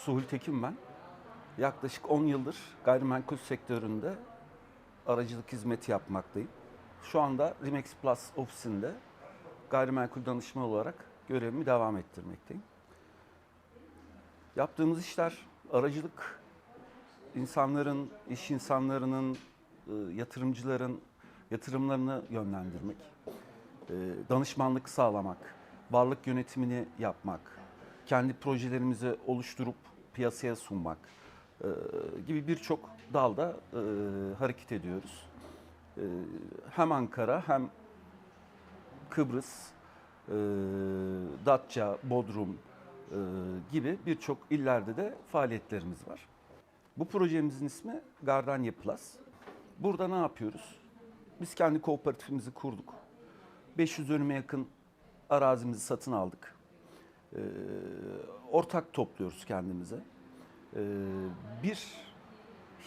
Suhul Tekin ben. Yaklaşık 10 yıldır gayrimenkul sektöründe aracılık hizmeti yapmaktayım. Şu anda Remax Plus ofisinde gayrimenkul danışma olarak görevimi devam ettirmekteyim. Yaptığımız işler aracılık, insanların, iş insanlarının, e, yatırımcıların yatırımlarını yönlendirmek, e, danışmanlık sağlamak, varlık yönetimini yapmak, kendi projelerimizi oluşturup piyasaya sunmak e, gibi birçok dalda e, hareket ediyoruz. E, Hem Ankara hem Kıbrıs, e, Datça, Bodrum e, gibi birçok illerde de faaliyetlerimiz var. Bu projemizin ismi Gardanya Plus. Burada ne yapıyoruz? Biz kendi kooperatifimizi kurduk. 500 dönüme yakın arazimizi satın aldık. Ee, ortak topluyoruz kendimize. Ee, bir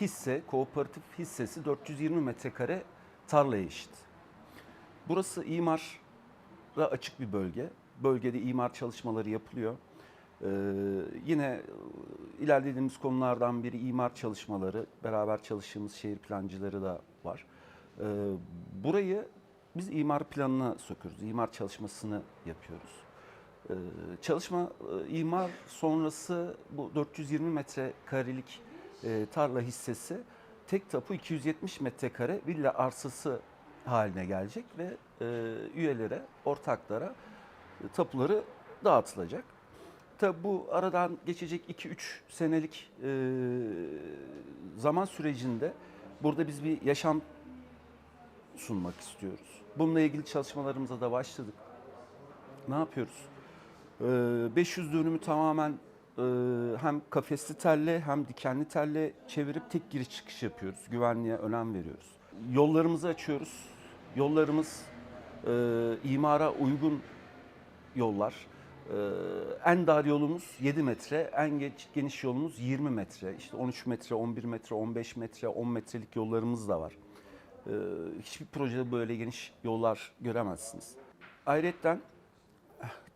hisse, kooperatif hissesi 420 metrekare tarlaya eşit. Burası imara açık bir bölge. Bölgede imar çalışmaları yapılıyor. Ee, yine e, ilerlediğimiz konulardan biri imar çalışmaları. Beraber çalıştığımız şehir plancıları da var. Ee, burayı biz imar planına sokuyoruz. İmar çalışmasını yapıyoruz. Ee, çalışma e, imar sonrası bu 420 metrekarelik e, tarla hissesi tek tapu 270 metrekare villa arsası haline gelecek ve e, üyelere, ortaklara e, tapuları dağıtılacak. Tabi bu aradan geçecek 2-3 senelik zaman sürecinde burada biz bir yaşam sunmak istiyoruz. Bununla ilgili çalışmalarımıza da başladık. Ne yapıyoruz? Ee, 500 dönümü tamamen e, hem kafesli telle hem dikenli telle çevirip tek giriş çıkış yapıyoruz. Güvenliğe önem veriyoruz. Yollarımızı açıyoruz. Yollarımız e, imara uygun yollar. Ee, en dar yolumuz 7 metre, en geç, geniş yolumuz 20 metre. İşte 13 metre, 11 metre, 15 metre, 10 metrelik yollarımız da var. Ee, hiçbir projede böyle geniş yollar göremezsiniz. Ayrıca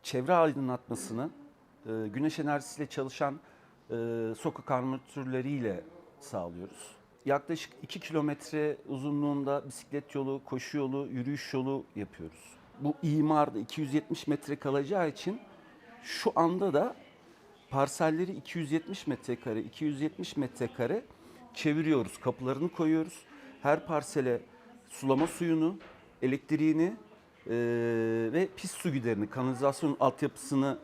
çevre aydınlatmasını e, güneş enerjisiyle çalışan e, sokak armatürleriyle sağlıyoruz. Yaklaşık 2 kilometre uzunluğunda bisiklet yolu, koşu yolu, yürüyüş yolu yapıyoruz. Bu imarda 270 metre kalacağı için şu anda da parselleri 270 metrekare, 270 metrekare çeviriyoruz. Kapılarını koyuyoruz. Her parsele sulama suyunu, elektriğini eee, ve pis su giderini, kanalizasyon altyapısını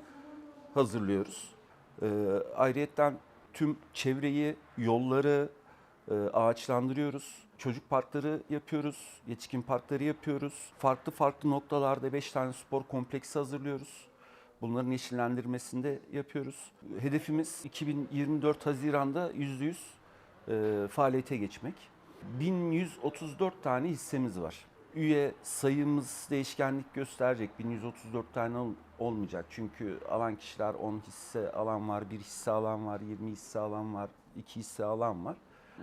hazırlıyoruz. Eee ayrıyetten tüm çevreyi, yolları eee, ağaçlandırıyoruz. Çocuk parkları yapıyoruz, yetişkin parkları yapıyoruz. Farklı farklı noktalarda 5 tane spor kompleksi hazırlıyoruz. Bunların yeşillendirmesini de yapıyoruz. Hedefimiz 2024 Haziran'da %100 e, faaliyete geçmek. 1134 tane hissemiz var. Üye sayımız değişkenlik gösterecek. 1134 tane ol- olmayacak. Çünkü alan kişiler 10 hisse alan var, 1 hisse alan var, 20 hisse alan var, 2 hisse alan var.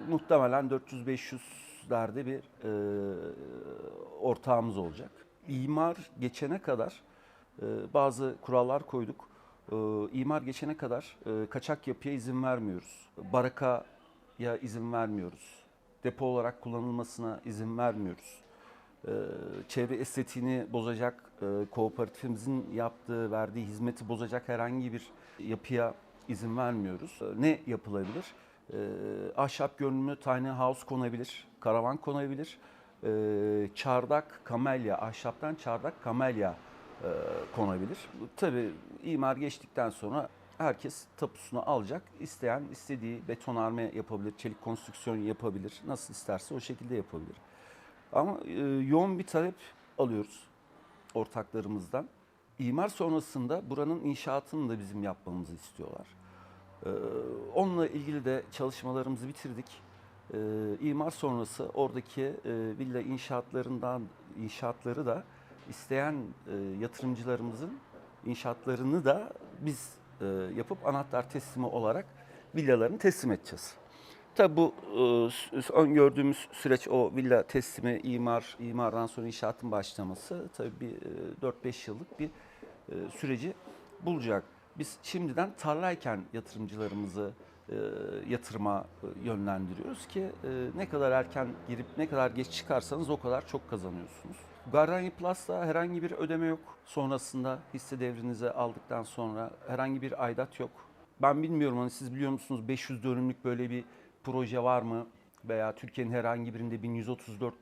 Muhtemelen 400-500'lerde bir e, ortağımız olacak. İmar geçene kadar e, bazı kurallar koyduk. E, imar geçene kadar e, kaçak yapıya izin vermiyoruz. Barakaya izin vermiyoruz. Depo olarak kullanılmasına izin vermiyoruz. E, çevre estetiğini bozacak, e, kooperatifimizin yaptığı, verdiği hizmeti bozacak herhangi bir yapıya izin vermiyoruz. E, Ne yapılabilir? E, ahşap görünümlü tiny house konabilir, karavan konabilir. Çardak, kamelya, ahşaptan çardak, kamelya e, konabilir. Tabii imar geçtikten sonra herkes tapusunu alacak. İsteyen istediği betonarme yapabilir, çelik konstrüksiyon yapabilir. Nasıl isterse o şekilde yapabilir. Ama e, yoğun bir talep alıyoruz ortaklarımızdan. İmar sonrasında buranın inşaatını da bizim yapmamızı istiyorlar. Ee, onunla ilgili de çalışmalarımızı bitirdik. Ee, imar sonrası oradaki e, villa inşaatlarından inşaatları da isteyen e, yatırımcılarımızın inşaatlarını da biz e, yapıp anahtar teslimi olarak villalarını teslim edeceğiz. Tabii bu e, öngördüğümüz süreç o villa teslimi, imar, imardan sonra inşaatın başlaması tabii bir e, 4-5 yıllık bir e, süreci bulacak. Biz şimdiden tarlayken yatırımcılarımızı e, yatırıma e, yönlendiriyoruz ki e, ne kadar erken girip ne kadar geç çıkarsanız o kadar çok kazanıyorsunuz. Guardian Plus'ta herhangi bir ödeme yok. Sonrasında hisse devrinize aldıktan sonra herhangi bir aidat yok. Ben bilmiyorum hani siz biliyor musunuz 500 dönümlük böyle bir proje var mı? Veya Türkiye'nin herhangi birinde 1134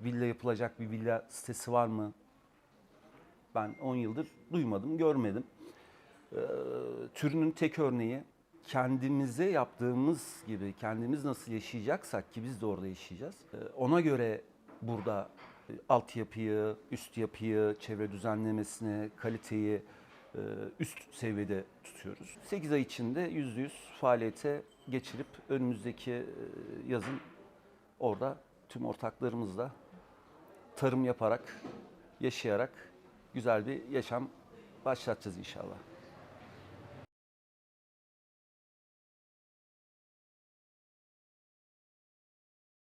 villa yapılacak bir villa sitesi var mı? Ben 10 yıldır duymadım, görmedim. Ee, türünün tek örneği kendimize yaptığımız gibi kendimiz nasıl yaşayacaksak ki biz de orada yaşayacağız. Ee, ona göre burada e, altyapıyı, üst yapıyı, çevre düzenlemesini, kaliteyi üst seviyede tutuyoruz. 8 ay içinde %100 faaliyete geçirip önümüzdeki e, yazın orada tüm ortaklarımızla tarım yaparak, yaşayarak güzel bir yaşam başlatacağız inşallah.